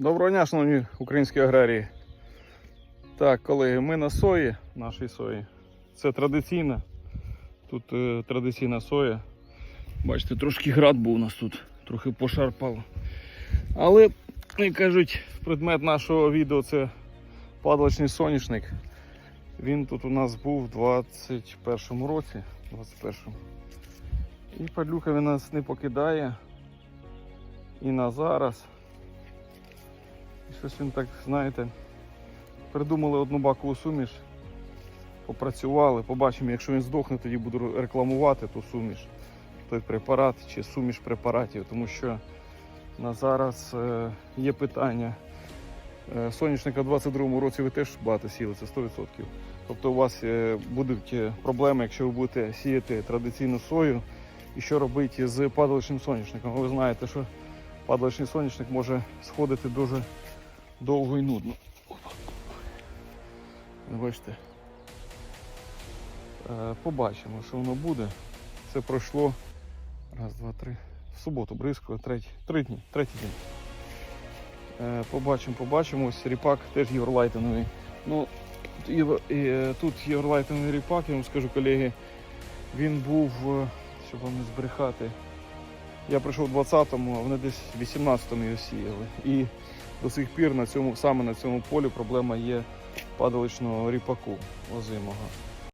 Доброго дня, шановні українські аграрії. Так, колеги, ми на сої, нашій сої. Це традиційна. Тут е, традиційна соя. Бачите, трошки град був у нас тут, трохи пошарпало. Але, як кажуть, предмет нашого відео це падалочний соняшник. Він тут у нас був в 21-му році. 21-му. І падлюка він нас не покидає. І на зараз. Щось він так, знаєте, придумали одну бакову суміш, попрацювали, побачимо, якщо він здохне, тоді буду рекламувати ту суміш, той препарат чи суміш препаратів, тому що на зараз е, є питання. Е, соняшника в 22-му році ви теж багато сіли, це 100%. Тобто у вас е, будуть е, проблеми, якщо ви будете сіяти традиційну сою, і що робити з падаличним соняшником. Ви знаєте, що падаличний соняшник може сходити дуже довго і нудно. Опа. Бачите. Е, Побачимо, що воно буде. Це пройшло раз, два, три. В суботу бризко, третій, три дні, третій день. Е, Побачимо, побачимо. Ось ріпак теж євролайтиновий. Ну, е, тут євролайтиновий ріпак, я вам скажу, колеги, він був, щоб вам не збрехати. Я прийшов в 20-му, а вони десь в 18-му його сіяли. І до сих пір на цьому, саме на цьому полі проблема є падаличного ріпаку озимого.